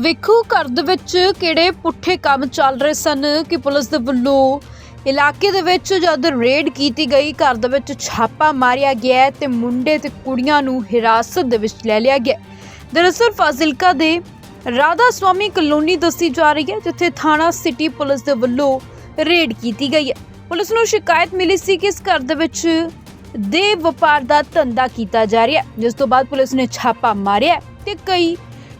ਵੇਖੋ ਘਰ ਦੇ ਵਿੱਚ ਕਿਹੜੇ ਪੁੱਠੇ ਕੰਮ ਚੱਲ ਰਹੇ ਸਨ ਕਿ ਪੁਲਿਸ ਦੇ ਵੱਲੋਂ। ਇਲਾਕੇ ਦੇ ਵਿੱਚ ਜਦ ਰੇਡ ਕੀਤੀ ਗਈ, ਘਰ ਦੇ ਵਿੱਚ ਛਾਪਾ ਮਾਰਿਆ ਗਿਆ ਤੇ ਮੁੰਡੇ ਤੇ ਕੁੜੀਆਂ ਨੂੰ ਹਿਰਾਸਤ ਦੇ ਵਿੱਚ ਲੈ ਲਿਆ ਗਿਆ ਦਰਅਸਲ ਫਾਜ਼ਿਲਕਾ ਦੇ ਰਾਧਾ ਸਵਾਮੀ ਕਲੋਨੀ ਦੱਸੀ ਜਾ ਰਹੀ ਹੈ, ਜਿੱਥੇ ਥਾਣਾ ਸਿਟੀ ਪੁਲਿਸ ਦੇ ਵੱਲੋਂ ਰੇਡ ਕੀਤੀ ਗਈ ਹੈ। ਪੁਲਿਸ ਨੂੰ ਸ਼ਿਕਾਇਤ ਮਿਲੀ ਸੀ ਕਿ ਇਸ ਘਰ ਦੇ ਵਿੱਚ ਦੇ ਵਪਾਰ ਦਾ ਧੰਦਾ ਕੀਤਾ ਜਾ ਰਿਹਾ ਜਿਸ ਤੋਂ ਬਾਅਦ ਪੁਲਿਸ ਨੇ ਛਾਪਾ ਮਾਰਿਆ ਤੇ ਕਈ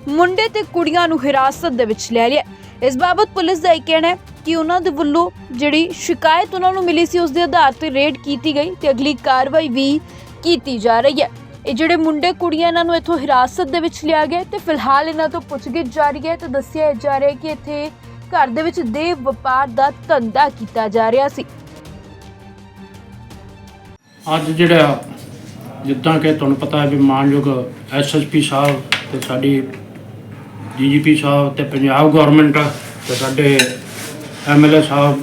ਮੁੰਡੇ ਤੇ ਕੁੜੀਆਂ ਨੂੰ ਹਿਰਾਸਤ ਦੇ ਵਿੱਚ ਲੈ ਲਿਆ। ਇਸ ਬਾਬਤ ਪੁਲਿਸ ਦਾ ਇਹ ਕਹਿਣਾ ਹੈ ਕਿ ਉਹਨਾਂ ਦੇ ਵੱਲੋਂ ਜਿਹੜੀ ਸ਼ਿਕਾਇਤ ਉਹਨਾਂ ਨੂੰ ਮਿਲੀ ਸੀ, ਉਸ ਦੇ ਆਧਾਰ ਤੇ ਰੇਡ ਕੀਤੀ ਗਈ ਤੇ ਅਗਲੀ ਕਾਰਵਾਈ ਵੀ ਕੀਤੀ ਜਾ ਰਹੀ ਹੈ। ਇਹ ਜਿਹੜੇ ਮੁੰਡੇ, ਕੁੜੀਆਂ ਇਹਨਾਂ ਨੂੰ ਇੱਥੋਂ ਹਿਰਾਸਤ ਦੇ ਵਿੱਚ ਲਿਆ ਗਿਆ ਤੇ ਫਿਲਹਾਲ ਇਹਨਾਂ ਤੋਂ ਪੁੱਛਗਿੱਛ ਜਾਰੀ ਹੈ ਤੇ ਦੱਸਿਆ ਜਾ ਰਿਹਾ ਹੈ ਕਿ ਇੱਥੇ ਘਰ ਦੇ ਵਿੱਚ ਦੇ ਵਪਾਰ ਦਾ ਧੰਦਾ ਕੀਤਾ ਜਾ ਰਿਹਾ ਸੀ। ਅੱਜ ਜਿਹੜਾ ਜਿੱਦਾਂ ਕਿ ਤੁਹਾਨੂੰ ਪਤਾ ਹੈ ਵੀ ਮਾਨਯੋਗ ਐਸਐਸਪੀ ਸਾਹਿਬ ਤੇ ਸਾਡੀ ਡੀਜੀਪੀ ਸਾਹਿਬ ਤੇ ਪੰਜਾਬ ਗਵਰਨਮੈਂਟ ਤੇ ਸਾਡੇ ਐਮਐਲਏ ਸਾਹਿਬ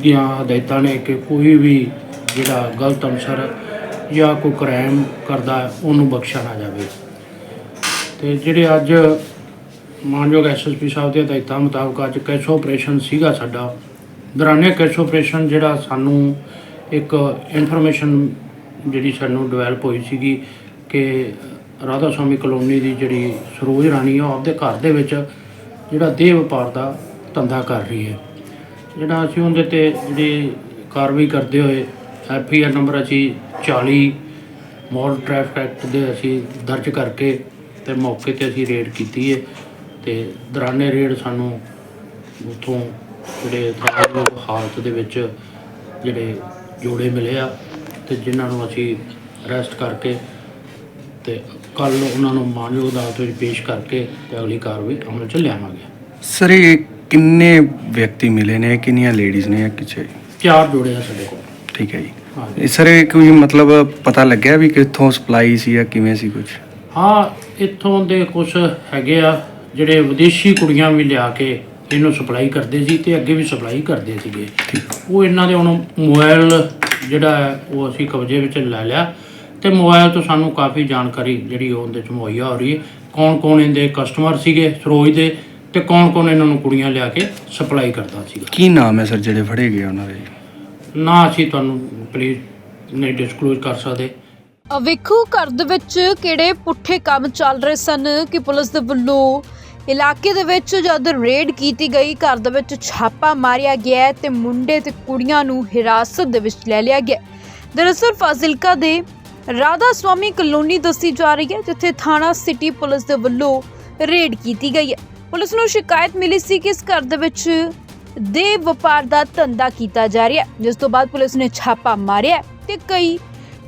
ਦੀਆਂ ਹਦਾਇਤਾਂ ਨੇ ਕਿ ਕੋਈ ਵੀ ਜਿਹੜਾ ਗਲਤ ਅਨਸਰ ਜਾਂ ਕੋਈ ਕ੍ਰਾਈਮ ਕਰਦਾ ਉਹਨੂੰ ਬਖਸ਼ਿਆ ਨਾ ਜਾਵੇ। ਤੇ ਜਿਹੜੇ ਅੱਜ ਮਾਨਯੋਗ ਐਸਐਸਪੀ ਸਾਹਿਬ ਦੇ ਹਦਾਇਤਾਂ ਮੁਤਾਬਕ ਅੱਜ ਕੈਸ਼ ਆਪਰੇਸ਼ਨ ਸੀਗਾ ਸਾਡਾ। ਦੌਰਾਨੇ ਕੈਸ਼ ਆਪਰੇਸ਼ਨ ਜਿਹੜਾ ਸਾਨੂੰ ਇੱਕ ਇਨਫੋਰਮੇਸ਼ਨ ਜਿਹੜੀ ਸਾਨੂੰ ਡਿਵੈਲਪ ਹੋਈ ਸੀਗੀ ਕਿ ਰਾਧਾ ਸਵਾਮੀ ਕਲੋਨੀ ਦੀ ਜਿਹੜੀ ਸਰੋਜ ਰਾਣੀ ਆ, ਉਹ ਆਪਦੇ ਘਰ ਦੇ ਵਿੱਚ ਜਿਹੜਾ ਦੇਹ ਵਪਾਰ ਦਾ ਧੰਦਾ ਕਰ ਰਹੀ ਹੈ। ਜਿਹੜਾ ਅਸੀਂ ਉਹਦੇ ਤੇ ਜਿਹੜੀ ਕਾਰਵਾਈ ਕਰਦੇ ਹੋਏ, ਐਫ ਆਈ ਆਰ ਨੰਬਰ ਅਸੀਂ 40 ਮੋਡਲ ਟ੍ਰੈਫਿਕ ਐਕਟ ਦੇ ਅਸੀਂ ਦਰਜ ਕਰਕੇ ਤੇ ਮੌਕੇ ਤੇ ਅਸੀਂ ਰੇਡ ਕੀਤੀ ਹੈ ਤੇ ਦੌਰਾਨੇ ਰੇਡ ਸਾਨੂੰ ਉਥੋਂ ਜਿਹੜੇ ਖਰਾਬ ਹਾਲਤ ਦੇ ਵਿੱਚ ਜਿਹੜੇ ਜੋੜੇ ਮਿਲੇ ਆ ਤੇ ਜਿਨ੍ਹਾਂ ਨੂੰ ਅਸੀਂ ਅਰੈਸਟ ਕਰਕੇ ਤੇ ਕੱਲ ਉਹਨਾਂ ਨੂੰ ਮਾਨਯੋਗ ਅਦਾਲਤ ਵਿੱਚ ਪੇਸ਼ ਕਰਕੇ ਤੇ ਅਗਲੀ ਕਾਰਵਾਈ ਅਮਲ ਚ ਲਿਆਵਾਂਗੇ। ਸਰ ਇਹ ਕਿੰਨੇ ਵਿਅਕਤੀ ਮਿਲੇ ਨੇ? ਕਿੰਨੀਆਂ ਲੇਡੀਜ਼ ਨੇ ਕਿਛੇ? ਚਾਰ ਜੋੜੇ ਆ ਸਾਡੇ ਕੋਲ। ਠੀਕ ਹੈ ਜੀ। ਇਹ ਸਰ ਇਹ ਕੋਈ ਮਤਲਬ ਪਤਾ ਲੱਗਿਆ ਵੀ ਕਿੱਥੋਂ ਸਪਲਾਈ ਸੀ ਜਾਂ ਕਿਵੇਂ ਸੀ ਕੁਝ ਹਾਂ ਇੱਥੋਂ ਦੇ ਕੁਝ ਹੈਗੇ ਆ ਜਿਹੜੇ ਵਿਦੇਸ਼ੀ ਕੁੜੀਆਂ ਵੀ ਲਿਆ ਕੇ ਇਹਨੂੰ ਸਪਲਾਈ ਕਰਦੇ ਸੀ ਤੇ ਅੱਗੇ ਵੀ ਸਪਲਾਈ ਕਰਦੇ ਸੀਗੇ। ਉਹ ਇਹਨਾਂ ਦੇ ਹੁਣ ਮੋਬਾਈਲ ਜਿਹੜਾ ਹੈ ਉਹ ਅਸੀਂ ਕਬਜ਼ੇ ਵਿੱਚ ਲੈ ਲਿਆ। ਤੇ ਮੋਬਾਈਲ ਤੋਂ ਸਾਨੂੰ ਕਾਫੀ ਜਾਣਕਾਰੀ ਜਿਹੜੀ ਉਹਦੇ ਚ ਮੁਹੱਈਆ ਹੋ ਰਹੀ ਹੈ। ਕੌਣ ਕੌਣ ਇਹਦੇ ਕਸਟਮਰ ਸੀਗੇ ਸਰੋਜ ਦੇ ਤੇ ਕੌਣ ਕੌਣ ਇਹਨਾਂ ਨੂੰ ਕੁੜੀਆਂ ਲਿਆ ਕੇ ਸਪਲਾਈ ਕਰਦਾ ਸੀਗਾ। ਕੀ ਨਾਮ ਹੈ ਸਰ ਜਿਹੜੇ ਫੜੇ ਗਏ ਉਹਨਾਂ ਦੇ? ਨਾ ਅਸੀਂ ਤੁਹਾਨੂੰ ਪਲੀਜ਼ ਨਹੀਂ ਡਿਸਕਲੋਜ਼ ਕਰ ਸਕਦੇ। ਅ ਵੇਖੋ ਘਰ ਦੇ ਵਿੱਚ ਕਿਹੜੇ ਪੁੱਠੇ ਕੰਮ ਚੱਲ ਰਹੇ ਸਨ ਕਿ ਪੁਲਿਸ ਦੇ ਵੱਲੋਂ ਇਲਾਕੇ ਦੇ ਵਿੱਚ ਜਦ ਰੇਡ ਕੀਤੀ ਗਈ ਘਰ ਦੇ ਵਿੱਚ ਛਾਪਾ ਮਾਰਿਆ ਗਿਆ ਤੇ ਮੁੰਡੇ ਤੇ ਕੁੜੀਆਂ ਨੂੰ ਹਿਰਾਸਤ ਦੇ ਵਿੱਚ ਲੈ ਲਿਆ ਗਿਆ ਦਰਅਸਲ ਫਾਜ਼ਿਲਕਾ ਦੇ ਰਾਧਾ ਸਵਾਮੀ ਕਲੋਨੀ ਦੱਸੀ ਜਾ ਰਹੀ ਹੈ, ਜਿੱਥੇ ਥਾਣਾ ਸਿਟੀ ਪੁਲਿਸ ਦੇ ਵੱਲੋਂ ਰੇਡ ਕੀਤੀ ਗਈ ਹੈ। ਪੁਲਿਸ ਨੂੰ ਸ਼ਿਕਾਇਤ ਮਿਲੀ ਸੀ ਕਿ ਇਸ ਘਰ ਦੇ ਵਿੱਚ ਦੇ ਵਪਾਰ ਦਾ ਧੰਦਾ ਕੀਤਾ ਜਾ ਰਿਹਾ ਹੈ, ਜਿਸ ਤੋਂ ਬਾਅਦ ਪੁਲਿਸ ਨੇ ਛਾਪਾ ਮਾਰਿਆ ਤੇ ਕਈ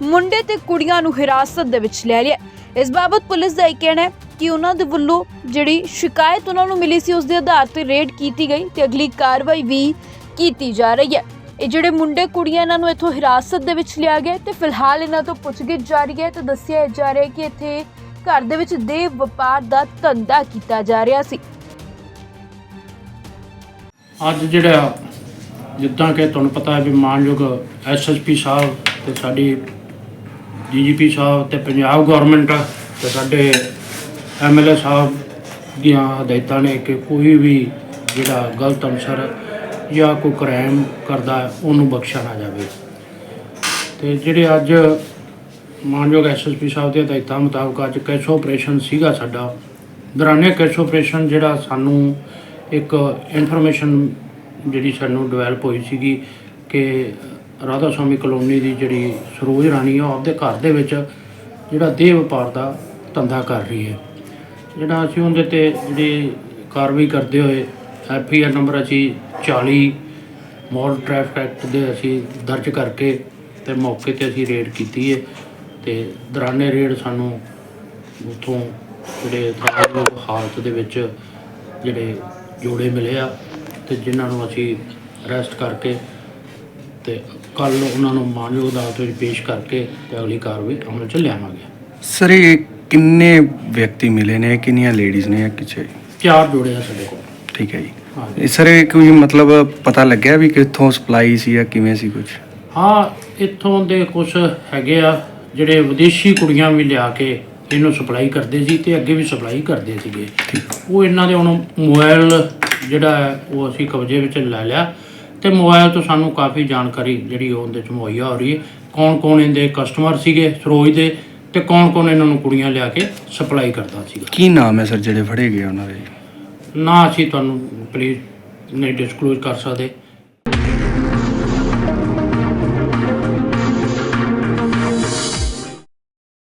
ਮੁੰਡੇ ਤੇ ਕੁੜੀਆਂ ਨੂੰ ਹਿਰਾਸਤ ਦੇ ਵਿੱਚ ਲੈ ਲਿਆ ਇਸ ਬਾਬਤ ਪੁਲਿਸ ਦਾ ਇਹ ਕਹਿਣਾ ਹੈ ਕਿ ਉਹਨਾਂ ਦੇ ਵੱਲੋਂ ਜਿਹੜੀ ਸ਼ਿਕਾਇਤ ਉਹਨਾਂ ਨੂੰ ਮਿਲੀ ਸੀ, ਉਸ ਦੇ ਆਧਾਰ ਤੇ ਰੇਡ ਕੀਤੀ ਗਈ ਤੇ ਅਗਲੀ ਕਾਰਵਾਈ ਵੀ ਕੀਤੀ ਜਾ ਰਹੀ ਹੈ। ਇਹ ਜਿਹੜੇ ਮੁੰਡੇ ਕੁੜੀਆਂ ਇਹਨਾਂ ਨੂੰ ਇੱਥੋਂ ਹਿਰਾਸਤ ਦੇ ਵਿੱਚ ਲਿਆ ਗਿਆ ਤੇ ਫਿਲਹਾਲ ਇਹਨਾਂ ਤੋਂ ਪੁੱਛਗਿੱਛ ਜਾਰੀ ਹੈ ਤੇ ਦੱਸਿਆ ਜਾ ਰਿਹਾ ਹੈ ਕਿ ਇੱਥੇ ਘਰ ਦੇ ਵਿੱਚ ਦੇ ਵਪਾਰ ਦਾ ਧੰਦਾ ਕੀਤਾ ਜਾ ਰਿਹਾ ਸੀ। ਅੱਜ ਜਿਹੜਾ ਜਿੱਦਾਂ ਕਿ ਤੁਹਾਨੂੰ ਪਤਾ ਹੈ ਵੀ ਮਾਨਯੋਗ ਐਸਐਸਪੀ ਸਾਹਿਬ ਤੇ ਸਾਡੀ ਡੀਜੀਪੀ ਸਾਹਿਬ ਤੇ ਪੰਜਾਬ ਗਵਰਨਮੈਂਟ ਤੇ ਸਾਡੇ ਐਮਐਲਏ ਸਾਹਿਬ ਦੀਆਂ ਹਦਾਇਤਾਂ ਨੇ ਕਿ ਕੋਈ ਵੀ ਜਿਹੜਾ ਗਲਤ ਅਨਸਰ ਜਾਂ ਕੋਈ ਕ੍ਰਾਈਮ ਕਰਦਾ, ਉਹਨੂੰ ਬਖਸ਼ਿਆ ਨਾ ਜਾਵੇ। ਤੇ ਜਿਹੜੇ ਅੱਜ ਮਾਨਯੋਗ ਐਸਐਸਪੀ ਸਾਹਿਬ ਦੇ ਹਦਾਇਤਾਂ ਮੁਤਾਬਕ ਅੱਜ ਕੈਸ਼ ਆਪਰੇਸ਼ਨ ਸੀਗਾ ਸਾਡਾ। ਦੌਰਾਨੇ ਕੈਸ਼ ਆਪਰੇਸ਼ਨ ਜਿਹੜਾ ਸਾਨੂੰ ਇੱਕ ਇਨਫੋਰਮੇਸ਼ਨ ਜਿਹੜੀ ਸਾਨੂੰ ਡਿਵੈਲਪ ਹੋਈ ਸੀਗੀ ਕਿ ਰਾਧਾ ਸਵਾਮੀ ਕਲੋਨੀ ਦੀ ਜਿਹੜੀ ਸਰੋਜ ਰਾਣੀ ਆ, ਉਹ ਆਪਦੇ ਘਰ ਦੇ ਵਿੱਚ ਜਿਹੜਾ ਦੇਹ ਵਪਾਰ ਦਾ ਧੰਦਾ ਕਰ ਰਹੀ ਹੈ। ਜਿਹੜਾ ਅਸੀਂ ਉਹਦੇ ਤੇ ਜਿਹੜੀ ਕਾਰਵਾਈ ਕਰਦੇ ਹੋਏ ਐਫ ਆਈ ਆਰ ਨੰਬਰ ਅਸੀਂ 40 ਮੋਡਲ ਟ੍ਰੈਫਿਕ ਐਕਟ ਦੇ ਅਸੀਂ ਦਰਜ ਕਰਕੇ ਤੇ ਮੌਕੇ ਤੇ ਅਸੀਂ ਰੇਡ ਕੀਤੀ ਹੈ ਤੇ ਦੌਰਾਨੇ ਰੇਡ ਸਾਨੂੰ ਉਥੋਂ ਜਿਹੜੇ ਖਰਾਬ ਹਾਲਤ ਦੇ ਵਿੱਚ ਜਿਹੜੇ ਜੋੜੇ ਮਿਲੇ ਆ ਤੇ ਜਿਨ੍ਹਾਂ ਨੂੰ ਅਸੀਂ ਅਰੈਸਟ ਕਰਕੇ ਤੇ ਕੱਲ ਉਹਨਾਂ ਨੂੰ ਮਾਨਯੋਗ ਅਦਾਲਤ ਵਿੱਚ ਪੇਸ਼ ਕਰਕੇ ਤੇ ਅਗਲੀ ਕਾਰਵਾਈ ਅਮਲ ਚ ਲਿਆਵਾਂਗੇ। ਸਰ ਇਹ ਕਿੰਨੇ ਵਿਅਕਤੀ ਮਿਲੇ ਨੇ? ਕਿੰਨੀਆਂ ਲੇਡੀਜ਼ ਨੇ ਕਿਛੇ? ਚਾਰ ਜੋੜੇ ਆ ਸਾਡੇ ਕੋਲ। ਠੀਕ ਹੈ ਜੀ। ਇਹ ਸਰ ਇਹ ਕੋਈ ਮਤਲਬ ਪਤਾ ਲੱਗਿਆ ਵੀ ਕਿੱਥੋਂ ਸਪਲਾਈ ਸੀ ਜਾਂ ਕਿਵੇਂ ਸੀ ਕੁਝ ਹਾਂ ਇੱਥੋਂ ਦੇ ਕੁਝ ਹੈਗੇ ਆ ਜਿਹੜੇ ਵਿਦੇਸ਼ੀ ਕੁੜੀਆਂ ਵੀ ਲਿਆ ਕੇ ਇਹਨੂੰ ਸਪਲਾਈ ਕਰਦੇ ਸੀ ਤੇ ਅੱਗੇ ਵੀ ਸਪਲਾਈ ਕਰਦੇ ਸੀਗੇ। ਉਹ ਇਹਨਾਂ ਦੇ ਹੁਣ ਮੋਬਾਈਲ ਜਿਹੜਾ ਉਹ ਅਸੀਂ ਕਬਜ਼ੇ ਵਿੱਚ ਲੈ ਲਿਆ ਤੇ ਮੋਬਾਈਲ ਤੋਂ ਸਾਨੂੰ ਕਾਫੀ ਜਾਣਕਾਰੀ ਜਿਹੜੀ ਉਹ ਉਹਦੇ ਚ ਮੁਹੱਈਆ ਹੋ ਰਹੀ ਹੈ। ਕੌਣ ਕੌਣ ਇਹਦੇ ਕਸਟਮਰ ਸੀਗੇ ਸਰੋਜ ਦੇ ਤੇ ਕੌਣ ਕੌਣ ਇਹਨਾਂ ਨੂੰ ਕੁੜੀਆਂ ਲਿਆ ਕੇ ਸਪਲਾਈ ਕਰਦਾ ਸੀਗਾ। ਕੀ ਨਾਮ ਹੈ ਸਰ ਜਿਹੜੇ ਫੜੇ ਗਏ ਉਹਨਾਂ ਦੇ? ਨਾ ਅਸੀਂ ਤੁਹਾਨੂੰ ਪਲੀਜ਼ ਨਹੀਂ ਡਿਸਕਲੋਜ਼ ਕਰ ਸਕਦੇ।